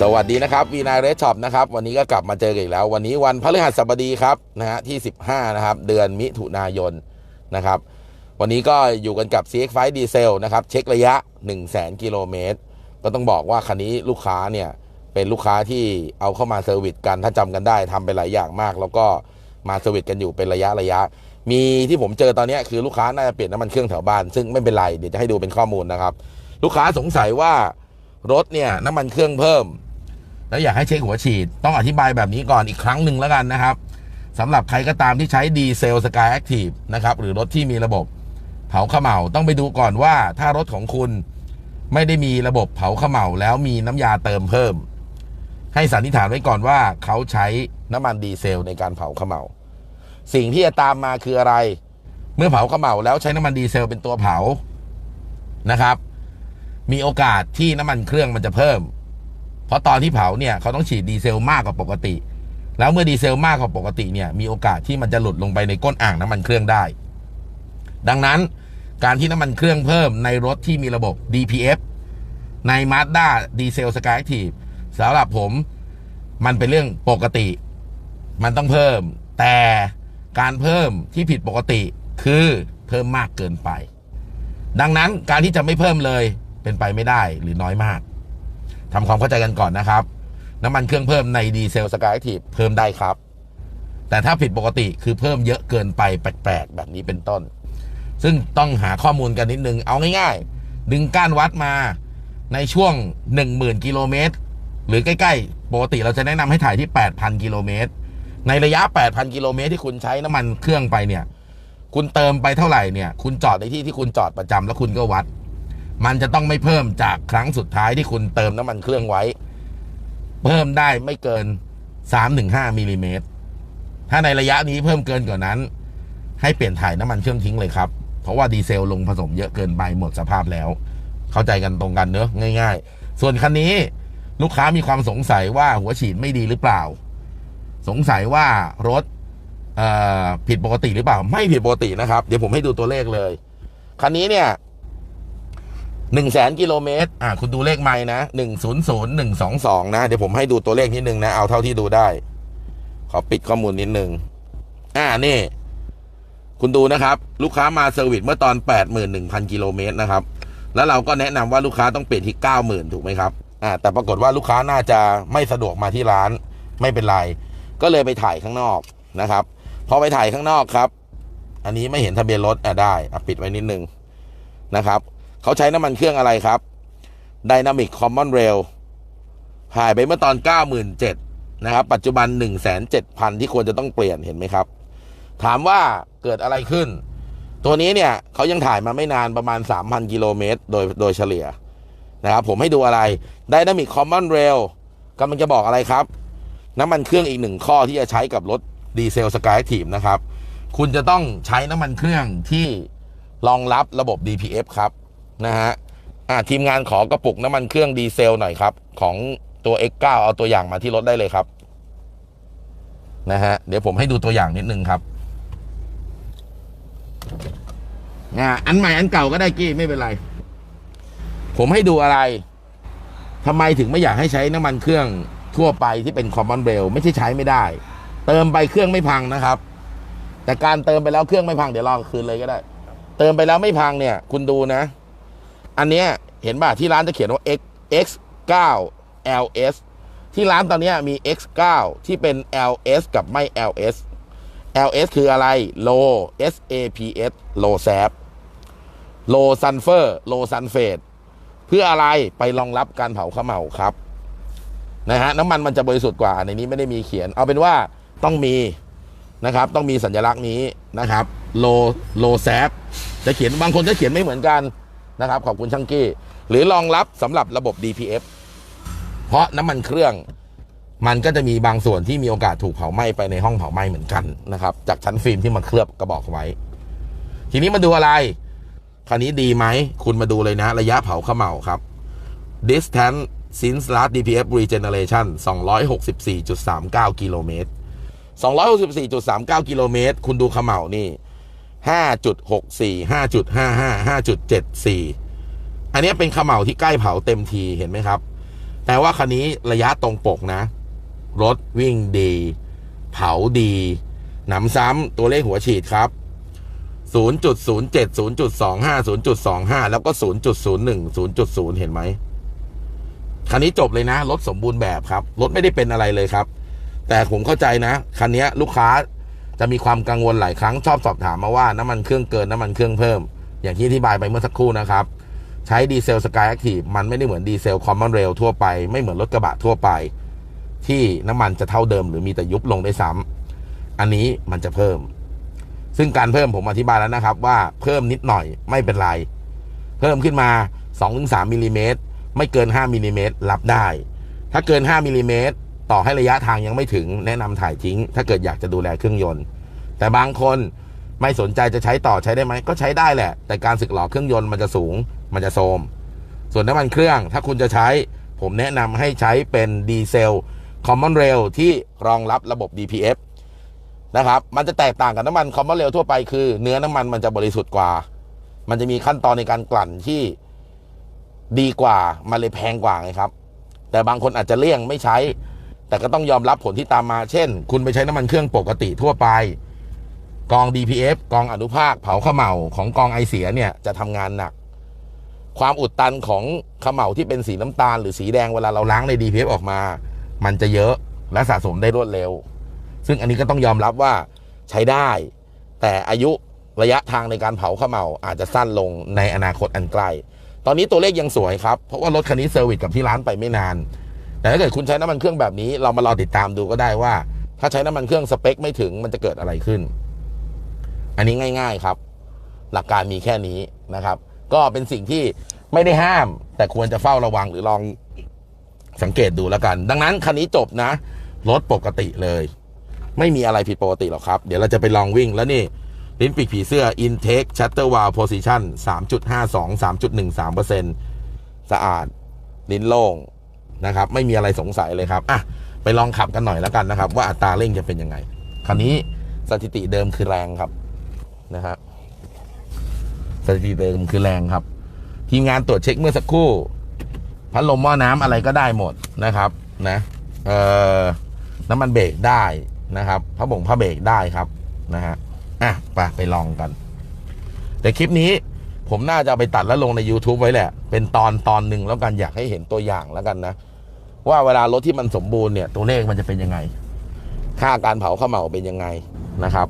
สวัสดีนะครับวีนาเรสช็อปนะครับวันนี้ก็กลับมาเจอกันอีกแล้ว วันนี้วันพฤหัสบดีครับนะฮะที่ 15 นะครับ เดือนมิถุนายนนะครับ วันนี้ก็อยู่กันกับ CX5 ดีเซลนะครับ เช็คระยะ 1 0 0 0 0แกิโลเมตรก็ต้องบอกว่าคันนี้ลูกค้าเนี่ย เป็นลูกค้าที่เอาเข้ามาเซอร์วิสกันถ้าจำกันได้ทำไปหลายอย่างมาก แล้วก็มาเซอร์วิสกันอยู่เป็นระยะระยะ มีที่ผมเจอตอนนี้คือลูกค้าน่าจะเปลี่ยนน้ำมันเครื่องแถวบ้านซึ่งไม่เป็นไรเดี๋ยวจะให้ดูเป็นข้อมูลนะครับ ลูกค้าสงสัยว่ารถเนี่ยน้ำมันเครื่องเพิ่ม แล้วอยากให้เช็คหัวฉีด ต้องอธิบายแบบนี้ก่อนอีกครั้งหนึ่งแล้วกันนะครับสำหรับใครก็ตามที่ใช้ดีเซลสกายแอคทีฟนะครับหรือรถที่มีระบบเผาขมเหลาต้องไปดูก่อนว่าถ้ารถของคุณไม่ได้มีระบบเผาขมเหลาแล้วมีน้ำยาเติมเพิ่ม ให้สันนิษฐานไว้ก่อนว่าเขาใช้น้ำมันดีเซลในการเผาขมเหลาสิ่งที่จะตามมาคืออะไร เมื่อเผาขมเหลาแล้วใช้น้ำมันดีเซลเป็นตัวเผานะครับ มีโอกาสที่น้ำมันเครื่องมันจะเพิ่ม เพราะตอนที่เผาเนี่ยเขาต้องฉีดดีเซลมากกว่าปกติ แล้วเมื่อดีเซลมากกว่าปกติเนี่ยมีโอกาสที่มันจะหลุดลงไปในก้นอ่างน้ำมันเครื่องได้ ดังนั้นการที่น้ำมันเครื่องเพิ่มในรถที่มีระบบ DPF ใน Mazda ดีเซลสกายทีสำหรับผมมันเป็นเรื่องปกติ มันต้องเพิ่ม แต่การเพิ่มที่ผิดปกติคือเพิ่มมากเกินไป ดังนั้นการที่จะไม่เพิ่มเลยเป็นไปไม่ได้หรือน้อยมาก ทำความเข้าใจกันก่อนนะครับ น้ำมันเครื่องเพิ่มในดีเซลสกายทีเพิ่มได้ครับ แต่ถ้าผิดปกติคือเพิ่มเยอะเกินไปแปลกๆ แบบนี้เป็นต้น ซึ่งต้องหาข้อมูลกันนิดนึง เอาง่ายๆ ดึงก้านวัดมาในช่วง 10,000 กิโลเมตร หรือใกล้ๆ ปกติเราจะแนะนำให้ถ่ายที่ 8,000 กิโลเมตร ในระยะ 8,000 กิโลเมตรที่คุณใช้น้ำมันเครื่องไปเนี่ย คุณเติมไปเท่าไหร่เนี่ย คุณจอดในที่ที่คุณจอดประจำแล้วคุณก็วัด มันจะต้องไม่เพิ่มจากครั้งสุดท้ายที่คุณเติมน้ำมันเครื่องไว้ เพิ่มได้ไม่เกิน 3-5มิลลิเมตรถ้าในระยะนี้เพิ่มเกินกว่านั้น ให้เปลี่ยนถ่ายน้ำมันเครื่องทิ้งเลยครับ เพราะว่าดีเซลลงผสมเยอะเกินไปหมดสภาพแล้ว เข้าใจกันตรงกันเนอะง่าย ๆ ส่วนคันนี้ลูกค้ามีความสงสัยว่าหัวฉีดไม่ดีหรือเปล่า สงสัยว่ารถผิดปกติหรือเปล่า ไม่ผิดปกตินะครับ เดี๋ยวผมให้ดูตัวเลขเลย คันนี้เนี่ย หนึ่งแสนกิโลเมตร อ่า คุณดูเลขไม่นะหนึ่งศูนย์ศูนย์หนึ่งสองสองนะ เดี๋ยวผมให้ดูตัวเลขนิดนึงนะ เอาเท่าที่ดูได้ ขอปิดข้อมูลนิดนึง อ่า นี่ คุณดูนะครับ ลูกค้ามาเซอร์วิสเมื่อตอนแปดหมื่นหนึ่งพันกิโลเมตรนะครับ แล้วเราก็แนะนำว่าลูกค้าต้องเปลี่ยนที่เก้าหมื่นถูกไหมครับ อ่า แต่ปรากฏว่าลูกค้าน่าจะไม่สะดวกมาที่ร้าน ไม่เป็นไร ก็เลยไปถ่ายข้างนอกนะครับ พอไปถ่ายข้างนอกครับ อันนี้ไม่เห็นทะเบียนรถ อะได้ อะปิดไว้นิดนึงนะครับ เขาใช้น้ำมันเครื่องอะไรครับ Dynamic Common Rail หายไปเมื่อตอน 97,000นะครับ ปัจจุบัน 107,000 ที่ควรจะต้องเปลี่ยนเห็นไหมครับ ถามว่าเกิดอะไรขึ้น ตัวนี้เนี่ยเขายังถ่ายมาไม่นานประมาณ 3,000 กิโลเมตรโดยโดยเฉลี่ยนะครับ ผมให้ดูอะไร Dynamic Common Rail กำลังจะบอกอะไรครับ น้ำมันเครื่องอีกหนึ่งข้อที่จะใช้กับรถดีเซลสกายทีมนะครับ คุณจะต้องใช้น้ำมันเครื่องที่รองรับระบบ DPF ครับ นะฮะอ่าทีมงานขอกระปุกน้ำมันเครื่องดีเซลหน่อยครับ ของตัว X9 เอาตัวอย่างมาที่รถได้เลยครับ นะฮะเดี๋ยวผมให้ดูตัวอย่างนิดนึงครับอ่าอันใหม่อันเก่าก็ได้กี้ไม่เป็นไร ผมให้ดูอะไรทำไมถึงไม่อยากให้ใช้น้ำมันเครื่องทั่วไปที่เป็นคอมมอนเบลไม่ใช่ใช้ไม่ได้ เติมไปเครื่องไม่พังนะครับ แต่การเติมไปแล้วเครื่องไม่พังเดี๋ยวรอคืนเลยก็ได้ เติมไปแล้วไม่พังเนี่ย คุณดูนะ อันเนี้ยเห็นป่ะที่ร้านจะเขียนว่า X X 9 LS ที่ร้านตอนเนี้ยมี X 9ที่เป็น LS กับไม่ LS LS คืออะไร low SAPS low SAP low sulfur low sulfate เพื่ออะไรไปรองรับการเผาข้าวเหมาครับนะฮะน้ำมันมันจะบริสุทธิ์กว่าในนี้ไม่ได้มีเขียน เอาเป็นว่าต้องมีนะครับ ต้องมีสัญลักษณ์นี้นะครับ low low SAP จะเขียนบางคนจะเขียนไม่เหมือนกัน นะครับ ขอบคุณช่างกี้ หรือรองรับสำหรับระบบ DPF เพราะน้ำมันเครื่องมันก็จะมีบางส่วนที่มีโอกาสถูกเผาไหม้ไปในห้องเผาไหม้เหมือนกันนะครับ จากชั้นฟิล์มที่มาเคลือบกระบอกไว้ ทีนี้มาดูอะไร คันนี้ดีไหม คุณมาดูเลยนะ ระยะเผาเขม่าครับ distance since last DPF regeneration 264.39 กิโลเมตร264.39 กิโลเมตร คุณดูเขม่านี่ 5.64 5.55 5.74 อันนี้เป็นเขม่าที่ใกล้เผาเต็มทีเห็นไหมครับแปลว่าคันนี้ระยะตรงปกนะ รถวิ่งดี เผาดี หนำซ้ำตัวเลขหัวฉีดครับ 0.07 0.25 0.25 แล้วก็ 0.01 0.0 เห็นไหม คันนี้จบเลยนะ รถสมบูรณ์แบบครับ รถไม่ได้เป็นอะไรเลยครับ แต่ผมเข้าใจนะ คันนี้ลูกค้า จะมีความกังวลหลายครั้งชอบสอบถามมาว่าน้ำมันเครื่องเกินน้ำมันเครื่องเพิ่ม อย่างที่อธิบายไปเมื่อสักครู่นะครับ ใช้ดีเซลสกายแอคทีฟมันไม่ได้เหมือนดีเซลคอมมอนเรลทั่วไปไม่เหมือนรถกระบะทั่วไป ที่น้ำมันจะเท่าเดิมหรือมีแต่ยุบลงได้ซ้ำอันนี้มันจะเพิ่ม ซึ่งการเพิ่มผมอธิบายแล้วนะครับ ว่าเพิ่มนิดหน่อยไม่เป็นไร เพิ่มขึ้นมา 2-3มิลลิเมตรไม่เกิน 5มิลลิเมตรรับได้ ถ้าเกิน 5มิลลิเมตร ต่อให้ระยะทางยังไม่ถึงแนะนำถ่ายทิ้ง ถ้าเกิดอยากจะดูแลเครื่องยนต์ แต่บางคนไม่สนใจจะใช้ต่อใช้ได้ไหมก็ใช้ได้แหละ แต่การสึกหรอเครื่องยนต์มันจะสูง มันจะโทรมส่วนน้ำมันเครื่อง ถ้าคุณจะใช้ ผมแนะนำให้ใช้เป็นดีเซล Common Rail ที่รองรับระบบ DPF นะครับ มันจะแตกต่างกับน้ำมัน Common Rail ทั่วไปคือ เนื้อน้ำมันมันจะบริสุทธิ์กว่า มันจะมีขั้นตอนในการกลั่นที่ดีกว่า มันเลยแพงกว่าไงครับ แต่บางคนอาจจะเลี่ยงไม่ใช้ แต่ก็ต้องยอมรับผลที่ตามมา เช่น คุณไปใช้น้ำมันเครื่องปกติทั่วไป กอง DPF กองอนุภาค เผาขมเหลาของกองไอเสียเนี่ยจะทำงานหนัก ความอุดตันของขมเหลาที่เป็นสีน้ำตาล หรือสีแดงเวลาเราล้างใน DPF ออกมา มันจะเยอะและสะสมได้รวดเร็ว ซึ่งอันนี้ก็ต้องยอมรับว่าใช้ได้ แต่อายุระยะทางในการเผาขมเหลาอาจจะสั้นลงในอนาคตอันใกล้ ตอนนี้ตัวเลขยังสวยครับ เพราะว่ารถคันนี้เซอร์วิสกับที่ร้านไปไม่นาน แต่ถ้าเกิดคุณใช้น้ำมันเครื่องแบบนี้ เรามารอติดตามดูก็ได้ว่า ถ้าใช้น้ำมันเครื่องสเปคไม่ถึงมันจะเกิดอะไรขึ้น อันนี้ง่าย ๆครับ หลักการมีแค่นี้นะครับ ก็เป็นสิ่งที่ไม่ได้ห้าม แต่ควรจะเฝ้าระวังหรือลองสังเกตดูแล้วกัน ดังนั้นคันนี้จบนะรถปกติเลย ไม่มีอะไรผิดปกติหรอกครับ เดี๋ยวเราจะไปลองวิ่งแล้วนี่ลิ้นปีกผีเสื้อ intake shutter valve position 3.52 3.13%สะอาด ลิ้นโล่ง นะครับ ไม่มีอะไรสงสัยเลยครับอะไปลองขับกันหน่อยแล้วกันนะครับ ว่าอัตราเร่งจะเป็นยังไงคันนี้สถิติเดิมคือแรงครับนะฮะสถิติเดิมคือแรงครับ ทีมงานตรวจเช็คเมื่อสักครู่พัดลมหม้อน้ำอะไรก็ได้หมดนะครับ นะเอ่อน้ำมันเบรกได้นะครับผ้าบ่งผ้าเบรกได้ครับนะฮะอะไปไปลองกัน แต่คลิปนี้ผมน่าจะไปตัดแล้วลงใน YouTube ไว้แหละ เป็นตอนตอนหนึ่งแล้วกันอยากให้เห็นตัวอย่างแล้วกันนะ ว่าเวลารถที่มันสมบูรณ์เนี่ยตัวเลขมันจะเป็นยังไง ค่าการเผาข้าวเหมาเป็นยังไงนะครับ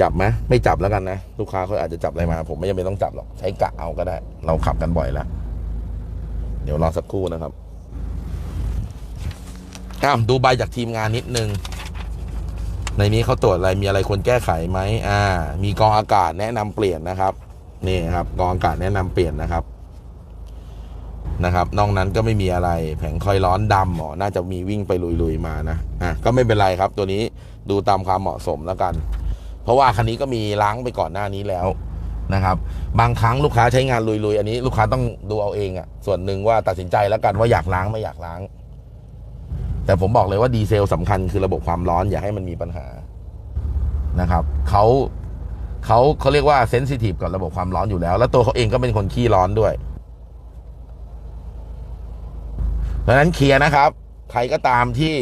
จับไหมไม่จับแล้วกันนะ ลูกค้าเขาอาจจะจับอะไรมา ผมไม่จำเป็นต้องจับหรอก ใช้กะเอาก็ได้ เราขับกันบ่อยแล้ว เดี๋ยวรอสักครู่นะครับอ้าวดูใบจากทีมงานนิดนึง ในนี้เขาตรวจอะไรมีอะไรควรแก้ไขไหมอ่า มีกองอากาศแนะนำเปลี่ยนนะครับ นี่ครับกองอากาศแนะนำเปลี่ยนนะครับนะครับนอกนั้นก็ไม่มีอะไรแผงคอยร้อนดำอ๋อน่าจะมีวิ่งไปลุยๆมานะอะก็ไม่เป็นไรครับ ตัวนี้ดูตามความเหมาะสมแล้วกัน เพราะว่าคันนี้ก็มีล้างไปก่อนหน้านี้แล้วนะครับ บางครั้งลูกค้าใช้งานลุยๆ อันนี้ ลูกค้าต้องดูเอาเองอะ่ะส่วนหนึ่งว่าตัดสินใจแล้วกันว่าอยากล้างไม่อยากล้าง แต่ผมบอกเลยว่าดีเซลสำคัญคือระบบความร้อนอย่าให้มันมีปัญหานะครับเขา เขาเขาเรียกว่าเซนซิทีฟกับระบบความร้อนอยู่แล้ว แล้วตัวเขาเองก็เป็นคนขี้ร้อนด้วยดังนั้นเคลียร์นะครับ ใครก็ตามที่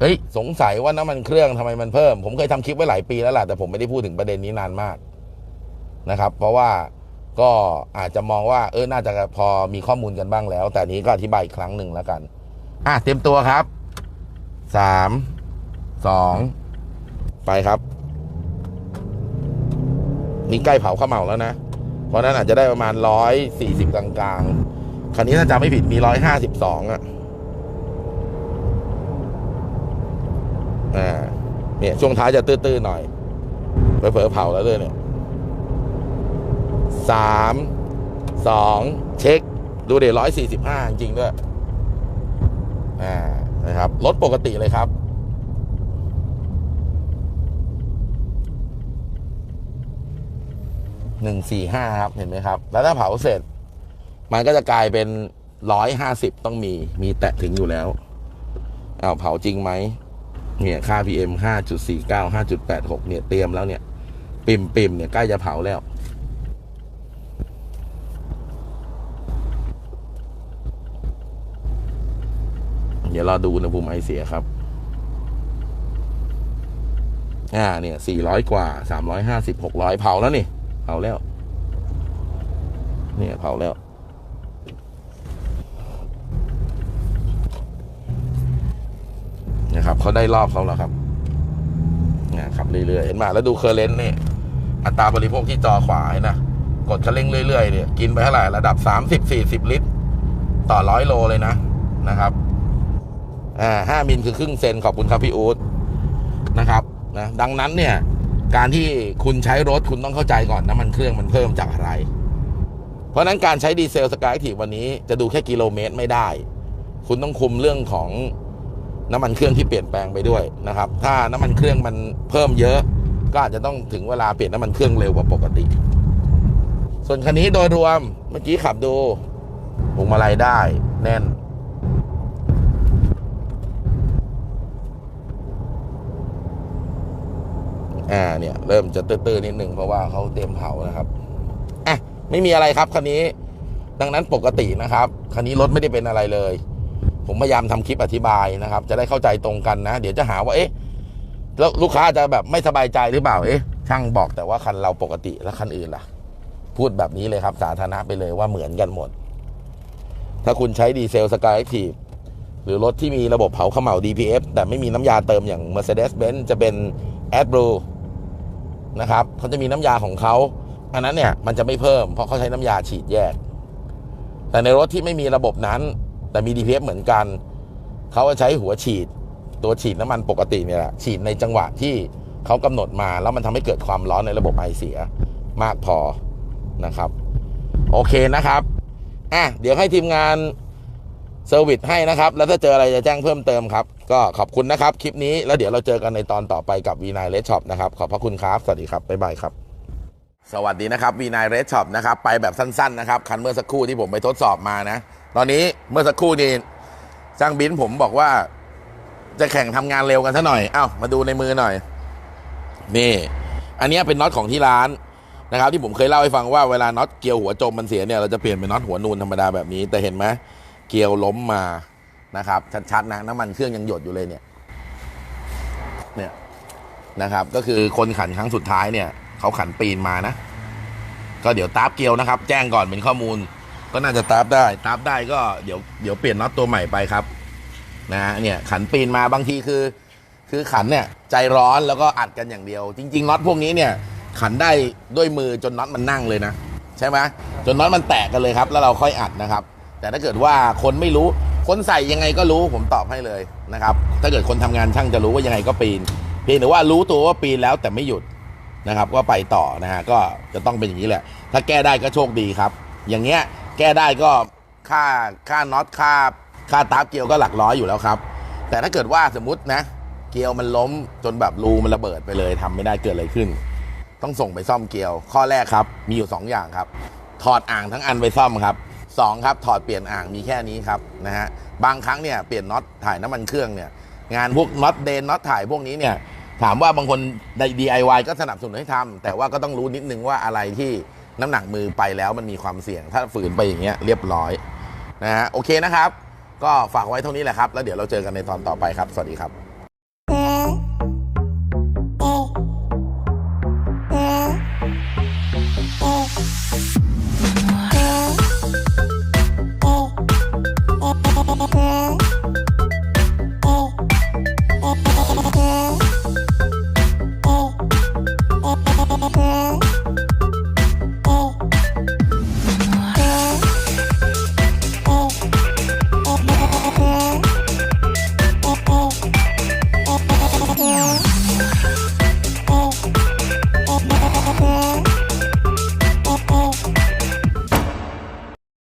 เฮ้ยสงสัยว่าน้ำมันเครื่องทำไมมันเพิ่ม ผมเคยทำคลิปไว้หลายปีแล้วล่ะแต่ผมไม่ได้พูดถึงประเด็นนี้นานมากนะครับ เพราะว่าก็อาจจะมองว่า เออน่าจะพอมีข้อมูลกันบ้างแล้ว แต่นี้ก็อธิบายอีกครั้งหนึ่งแล้วกัน อะเตรียมตัวครับสามสองไปครับ นี่ใกล้เผาข้าวเหมาแล้วนะ เพราะนั้นอาจจะได้ประมาณร้อยสี่สิบกลางๆ คันนี้ถ้าจำไม่ผิดมีร้อยห้าสิบสองอะอ่าเนี่ยช่วงท้ายจะตื้อๆหน่อยเผลอๆเผาแล้วด้วยเนี่ยสามสองเช็ค ดูเดี๋ยวร้อยสี่สิบห้าจริงด้วยอ่านะครับรถปกติเลยครับ หนึ่งสี่ห้าครับเห็นไหมครับ แล้วถ้าเผาเสร็จ มันก็จะกลายเป็นร้อยห้าสิบต้องมีมีแตะถึงอยู่แล้วเอาเผาจริงไหมเนี่ยค่า PM 5.49 5.86 เนี่ยเตรียมแล้วเนี่ย ปิ่มปิมเนี่ยใกล้จะเผาแล้ว เดี๋ยวรอดูอุณหภูมิไอเสียครับ อ่าเนี่ย 400 กว่า 350 600 เผาแล้วนี่ เผาแล้วเนี่ยเผาแล้ว นะครับเขาได้รอบเขาแล้วครับเนี่ยขับเรื่อยๆเห็นไหมแล้วดูเคอร์เรนต์นี่อัตราบริโภคที่จอขวาเห็นนะกดคันเร่งเรื่อยๆเนี่ยกินไปเท่าไหร่ระดับ30-40ลิตร ต่อร้อยโลเลยนะนะครับอ่าห้ามิลคือครึ่งเซนขอบคุณครับพี่อู๊ดนะครับนะดังนั้นเนี่ย การที่คุณใช้รถคุณต้องเข้าใจก่อนน้ำมันเครื่องมันเพิ่มจากอะไร เพราะนั้นการใช้ดีเซลสกายทีวันนี้จะดูแค่กิโลเมตรไม่ได้ คุณต้องคุมเรื่องของน้ำมันเครื่องที่เปลี่ยนแปลงไปด้วยนะครับ ถ้าน้ำมันเครื่องมันเพิ่มเยอะ ก็อาจจะต้องถึงเวลาเปลี่ยนน้ำมันเครื่องเร็วกว่าปกติ ส่วนคันนี้โดยรวมเมื่อกี้ขับดูพวงมาลัยได้แน่น อ่าเนี่ยเริ่มจะตื้อๆนิดนึงเพราะว่าเขาเตรียมเผานะครับอะไม่มีอะไรครับคันนี้ ดังนั้นปกตินะครับคันนี้รถไม่ได้เป็นอะไรเลย ผมพยายามทำคลิปอธิบายนะครับ จะได้เข้าใจตรงกันนะ เดี๋ยวจะหาว่าเอ๊ะแล้วลูกค้าจะแบบไม่สบายใจหรือเปล่าเอ๊ะช่างบอกแต่ว่าคันเราปกติแล้วคันอื่นล่ะ พูดแบบนี้เลยครับ สาธารณะไปเลยว่าเหมือนกันหมด ถ้าคุณใช้ดีเซลสกายแอคทีฟหรือรถที่มีระบบเผาเขม่า DPF แต่ไม่มีน้ำยาเติมอย่าง Mercedes-Benz จะเป็น AdBlue นะครับเขาจะมีน้ำยาของเขาอันนั้นเนี่ยมันจะไม่เพิ่มเพราะเขาใช้น้ำยาฉีดแยก แต่ในรถที่ไม่มีระบบนั้น แต่มี DPF เหมือนกัน เขาจะใช้หัวฉีด ตัวฉีดน้ำมันปกติเนี่ยแหละฉีดในจังหวะที่เขากำหนดมา แล้วมันทำให้เกิดความร้อนในระบบไอเสียมากพอนะครับ โอเคนะครับอะเดี๋ยวให้ทีมงาน เซอร์วิสให้นะครับ แล้วถ้าเจออะไรจะแจ้งเพิ่มเติมครับ ก็ขอบคุณนะครับ คลิปนี้แล้วเดี๋ยวเราเจอกันในตอนต่อไปกับ V9 Red Shop นะครับ ขอบพระคุณครับ สวัสดีครับ บ๊ายบายครับ สวัสดีนะครับ V9 Red Shop นะครับ ไปแบบสั้นๆนะครับคันเมื่อสักครู่ที่ผมไปทดสอบมานะ ตอนนี้เมื่อสักครู่นี้ช่างบินผมบอกว่า จะแข่งทำงานเร็วกันซะหน่อย เอ้ามาดูในมือหน่อย นี่ อันนี้เป็นน็อตของที่ร้านนะครับ ที่ผมเคยเล่าให้ฟังว่าเวลาน็อตเกลียวหัวจมมันเสียเนี่ยเราจะเปลี่ยนเป็นน็อตหัวนูนธรรมดาแบบนี้แต่เห็นไหม เกลียวล้มมานะครับชัดๆนะน้ำมันเครื่องยังหยดอยู่เลยเนี่ยเนี่ยนะครับ ก็คือคนขันครั้งสุดท้ายเนี่ยเขาขันปีนมานะ ก็เดี๋ยวตาบเกลียวนะครับ แจ้งก่อนเป็นข้อมูล ก็น่าจะตาบได้ตาบได้ก็เดี๋ยวเดี๋ยวเปลี่ยนน็อตตัวใหม่ไปครับนะฮะเนี่ยขันปีนมาบางทีคือ คือขันเนี่ยใจร้อนแล้วก็อัดกันอย่างเดียว จริง ๆน็อตพวกนี้เนี่ย ขันได้ด้วยมือจนน็อตมันนั่งเลยนะ ใช่ไหมจนน็อตมันแตกกันเลยครับ แล้วเราค่อยอัดนะครับ แต่ถ้าเกิดว่าคนไม่รู้ คนใส่ยังไงก็รู้ผมตอบให้เลยนะครับ ถ้าเกิดคนทำงานช่างจะรู้ว่ายังไงก็ปีน เพียงแต่ว่ารู้ตัวว่าปีนแล้วแต่ไม่หยุดนะครับ ก็ไปต่อนะฮะก็จะต้องเป็นอย่างนี้แหละ ถ้าแก้ได้ก็โชคดีครับ อย่างเงี้ยแก้ได้ก็ค่าค่าน็อตค่าค่าตาร์เกลียวก็หลักร้อยอยู่แล้วครับ แต่ถ้าเกิดว่าสมมตินะ เกลียวมันล้มจนแบบรูมันระเบิดไปเลยทำไม่ได้เกิดอะไรขึ้น ต้องส่งไปซ่อมเกลียว ข้อแรกครับ มีอยู่ 2 อย่างครับ ถอดอ่างทั้งอันไปซ่อมครับ 2ครับถอดเปลี่ยนอ่างมีแค่นี้ครับนะฮะบางครั้งเนี่ยเปลี่ยนน็อตถ่ายน้ำมันเครื่องเนี่ยงานพวกน็อตเดนน็อตถ่ายพวกนี้เนี่ยถามว่าบางคนใน DIY ก็สนับสนุนให้ทำ แต่ว่าก็ต้องรู้นิดนึงว่าอะไรที่น้ำหนักมือไปแล้วมันมีความเสี่ยง ถ้าฝืนไปอย่างเงี้ยเรียบร้อยนะฮะโอเคนะครับ ก็ฝากไว้เท่านี้แหละครับ แล้วเดี๋ยวเราเจอกันในตอนต่อไปครับ สวัสดีครับ Oh.